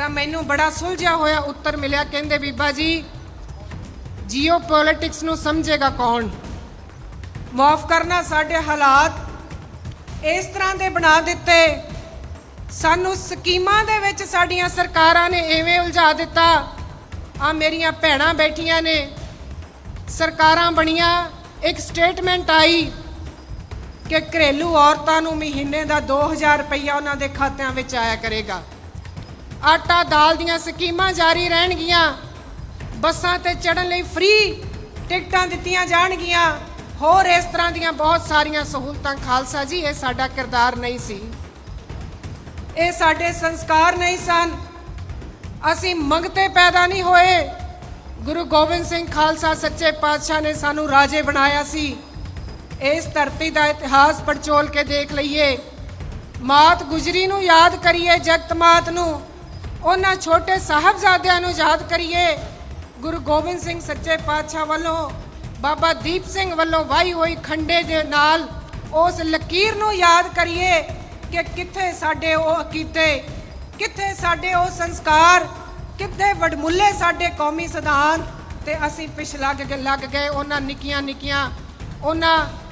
ਤਾਂ ਮੈਨੂੰ ਬੜਾ ਸੁਲਝਿਆ ਹੋਇਆ ਉੱਤਰ ਮਿਲਿਆ, ਕਹਿੰਦੇ, ਬੀਬਾ ਜੀ ਜੀਓ ਪੋਲਿਟਿਕਸ ਨੂੰ ਸਮਝੇਗਾ ਕੌਣ? ਮਾਫ ਕਰਨਾ, ਸਾਡੇ ਹਾਲਾਤ ਇਸ ਤਰ੍ਹਾਂ ਦੇ ਬਣਾ ਦਿੱਤੇ। ਸਾਨੂੰ ਸਕੀਮਾਂ ਦੇ ਵਿੱਚ ਸਾਡੀਆਂ ਸਰਕਾਰਾਂ ਨੇ ਐਵੇਂ ਉਲਝਾ ਦਿੱਤਾ। ਆ ਮੇਰੀਆਂ ਭੈਣਾਂ ਬੈਠੀਆਂ ਨੇ, ਸਰਕਾਰਾਂ ਬਣੀਆਂ। ਇੱਕ ਸਟੇਟਮੈਂਟ ਆਈ ਕਿ ਘਰੇਲੂ ਔਰਤਾਂ ਨੂੰ ਮਹੀਨੇ ਦਾ 2000 ਰੁਪਈਆ ਉਹਨਾਂ ਦੇ ਖਾਤਿਆਂ ਵਿੱਚ ਆਇਆ ਕਰੇਗਾ। ਆਟਾ ਦਾਲ ਦੀਆਂ ਸਕੀਮਾਂ ਜਾਰੀ ਰਹਿਣਗੀਆਂ। ਬੱਸਾਂ ਤੇ ਚੜਨ ਲਈ ਫ੍ਰੀ ਟਿਕਟਾਂ ਦਿੱਤੀਆਂ ਜਾਣਗੀਆਂ। ਹੋਰ ਇਸ ਤਰ੍ਹਾਂ ਦੀਆਂ ਬਹੁਤ ਸਾਰੀਆਂ ਸਹੂਲਤਾਂ, ਖਾਲਸਾ ਜੀ, ਇਹ ਸਾਡਾ ਕਿਰਦਾਰ ਨਹੀਂ ਸੀ। ਇਹ ਸਾਡੇ ਸੰਸਕਾਰ ਨਹੀਂ ਸਨ। ਅਸੀਂ ਮੰਗਤੇ ਪੈਦਾ ਨਹੀਂ ਹੋਏ। ਗੁਰੂ ਗੋਬਿੰਦ ਸਿੰਘ ਖਾਲਸਾ ਸੱਚੇ ਪਾਤਸ਼ਾਹ ਨੇ ਸਾਨੂੰ ਰਾਜੇ ਬਣਾਇਆ ਸੀ। ਇਸ ਧਰਤੀ ਦਾ ਇਤਿਹਾਸ ਪੜਚੋਲ ਕੇ ਦੇਖ ਲਈਏ। ਮਾਤ ਗੁਜਰੀ ਨੂੰ ਯਾਦ ਕਰੀਏ, ਜਗਤ ਮਾਤ ਨੂੰ। ਉਹਨਾਂ ਛੋਟੇ ਸਾਹਿਬਜ਼ਾਦਿਆਂ ਨੂੰ ਯਾਦ ਕਰੀਏ। ਗੁਰੂ ਗੋਬਿੰਦ ਸਿੰਘ ਸੱਚੇ ਪਾਤਸ਼ਾਹ ਵੱਲੋਂ, ਬਾਬਾ ਦੀਪ ਸਿੰਘ ਵੱਲੋਂ ਵਾਹੀ ਹੋਈ ਖੰਡੇ ਦੇ ਨਾਲ ਉਸ ਲਕੀਰ ਨੂੰ ਯਾਦ ਕਰੀਏ ਕਿ ਕਿੱਥੇ ਸਾਡੇ ਉਹ ਅਕੀਤੇ, ਕਿੱਥੇ ਸਾਡੇ ਉਹ ਸੰਸਕਾਰ, ਕਿੱਥੇ ਵਡਮੁੱਲੇ ਸਾਡੇ ਕੌਮੀ ਸਿਧਾਂਤ ਤੇ ਅਸੀਂ ਪਿਛ ਲੱਗ ਗਏ ਲੱਗ ਗਏ, ਉਹਨਾਂ ਨਿੱਕੀਆਂ ਨਿੱਕੀਆਂ ਉਹਨਾਂ